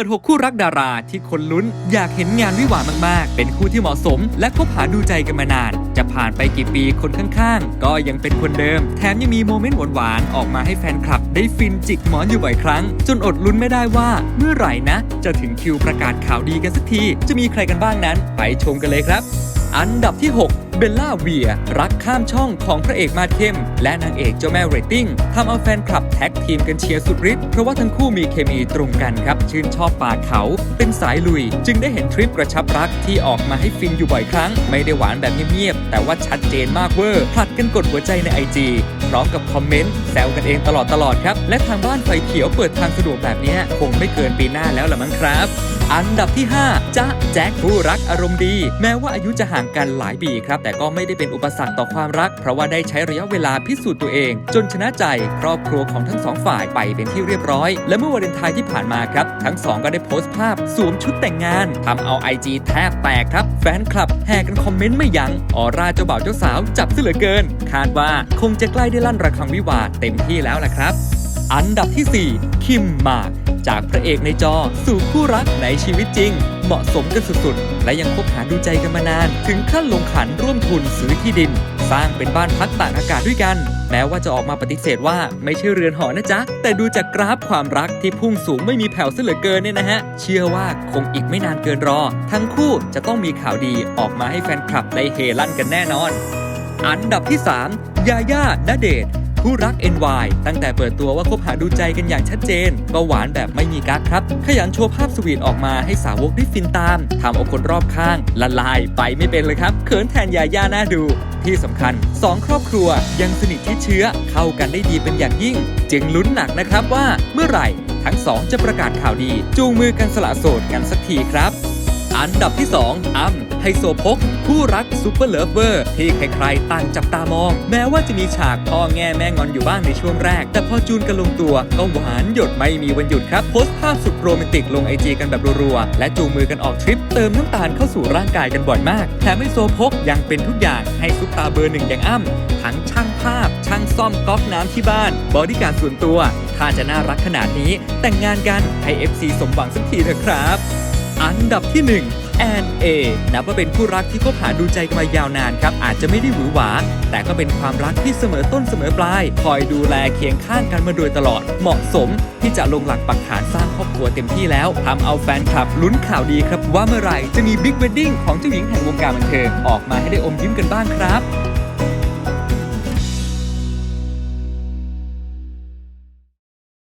ิด6 คู่รักดาราที่คนลุ้นอยากเห็นงานวิวาห์มากๆ เป็นคู่ที่เหมาะสม และคบหาดูใจกันมานาน จะผ่านไปกี่ปีคนข้างๆ ก็ยังเป็นคนเดิม แถมยังมีโมเมนต์หวานๆ ออกมาให้แฟนคลับ ได้ฟินจิกหมอนอยู่บ่อยครั้ง จนอดลุ้นไม่ได้ว่าเมื่อไหร่นะ จะถึงคิวประกาศข่าวดีกันสักที จะมีใครกันบ้างนั้น ไปชมกันเลยครับ อันดับที่ 6 เบลล่าเวีย รักข้ามช่องของพระเอกมาดเข้ม และนางเอกเจ้าแม่เรตติ้งทำเอาแฟนคลับแท็กทีมกันเชียร์สุดฤทธิ์เพราะว่าทั้งคู่มีเคมีตรงกันครับ ชื่นชอบป่าเขา เป็นสายลุย จึงได้เห็นทริปกระชับรักที่ออกมาให้ฟินอยู่บ่อยครั้ง ไม่ได้หวานแบบเงียบๆแต่ว่าชัดเจนมากเวอร์ผลัดกันกดหัวใจในไอจีพร้อมกับคอมเมนต์แซวกันเองตลอดตลอดๆครับและทางบ้านไฟเขียวเปิดทางสะดวกแบบนี้คงไม่เกินปีหน้าแล้วละมั้งครับ อันดับที่ 5จ๊ะแจ็คผู้รักอารมณ์ดี แม้ว่าอายุจะห่างกันหลายปีครับ แต่ก็ไม่ได้เป็นอุปสรรคต่อความรัก เพราะว่าได้ใช้ระยะเวลาพิสูจน์ตัวเอง จนชนะใจครอบครัวของทั้งสองฝ่ายไปเป็นที่เรียบร้อย และเมื่อวาเลนไทน์ที่ผ่านมาครับ ทั้งสองก็ได้โพสต์ภาพสวมชุดแต่งงานทำเอา IG แทบแตกครับ แฟนคลับแห่กันคอมเมนต์ไม่ยัง้งออร่าเจ้าบ่าวเจ้าสาวจับซะเหลือเกิน คาดว่าคงจะใกล้ได้ลั่นระฆังวิวาเต็มที่แล้วแหละครับ อันดับที่ 4 คิมมาก จากพระเอกในจอ สู่คู่รักในชีวิตจริง เหมาะสมกันสุดๆ และยังคบหาดูใจกันมานาน ถึงขั้นลงขันร่วมทุนซื้อที่ดิน สร้างเป็นบ้านพักตากอากาศด้วยกัน แม้ว่าจะออกมาปฏิเสธว่าไม่ใช่เรือนหอนะจ๊ะ แต่ดูจากกราฟความรักที่พุ่งสูงไม่มีแผ่วเหลือเกินเนี่ยนะฮะ เชื่อว่าคงอีกไม่นานเกินรอ ทั้งคู่จะต้องมีข่าวดีออกมาให้แฟนคลับได้เฮลั่นกันแน่นอน อันดับที่ 3 ยาย่าณเดช คู่รัก NY ตั้งแต่เปิดตัวว่าคบหาดูใจกันอย่างชัดเจน ก็หวานแบบไม่มีกั๊กครับ ขยันโชว์ภาพสวีทออกมาให้สาวกได้ฟินตามทำเอาคนรอบข้าง ละลายไปไม่เป็นเลยครับเขินแทนยาย่าน่าดู ที่สำคัญ 2 ครอบครัวยังสนิทที่เชื้อเข้ากันได้ดีเป็นอย่างยิ่ง จึงลุ้นหนักนะครับว่าเมื่อไหร่ ทั้งสองจะประกาศข่าวดี จูงมือกันสละโสดกันสักทีครับ อันดับที่ 2อ้ำไฮโซโพกคู่รักซูเปอร์เลิฟเวอร์ที่ใครๆต่างจับตามอง แม้ว่าจะมีฉากพ่อแง่แม่งอนอยู่บ้างในช่วงแรก แต่พอจูนกันลงตัวก็หวานหยดไม่มีวันหยุดครับ โพสต์ภาพสุดโรแมนติกลงไอจีกันแบบรัวๆ และจูงมือกันออกทริปเติมน้ำตาลเข้าสู่ร่างกายกันบ่อยมาก แถมไฮโซโพกยังเป็นทุกอย่างให้ซุปตาเบอร์หนึ่งอย่างอ้ำทั้งช่างภาพ ช่างซ่อมก๊อกน้ำที่บ้าน บอดี้การดส่วนตัว ถ้าจะน่ารักขนาดนี้ แต่งงานกันให้ FC สมหวังสักทีเถอะครับ อันดับที่ 1 แอนเอนับว่าเป็นคู่รักที่คบหาดูใจกันมายาวนานครับ อาจจะไม่ได้หวือหวา แต่ก็เป็นความรักที่เสมอต้นเสมอปลาย คอยดูแลเคียงข้างกันมาโดยตลอด เหมาะสมที่จะลงหลักปักฐานสร้างครอบครัวเต็มที่แล้วทำเอาแฟนคลับลุ้นข่าวดีครับ ว่าเมื่อไหร่จะมีบิ๊กเวดดิ้งของเจ้าหญิงแห่งวงการบันเทิงออกมาให้ได้อมยิ้มกันบ้างครับ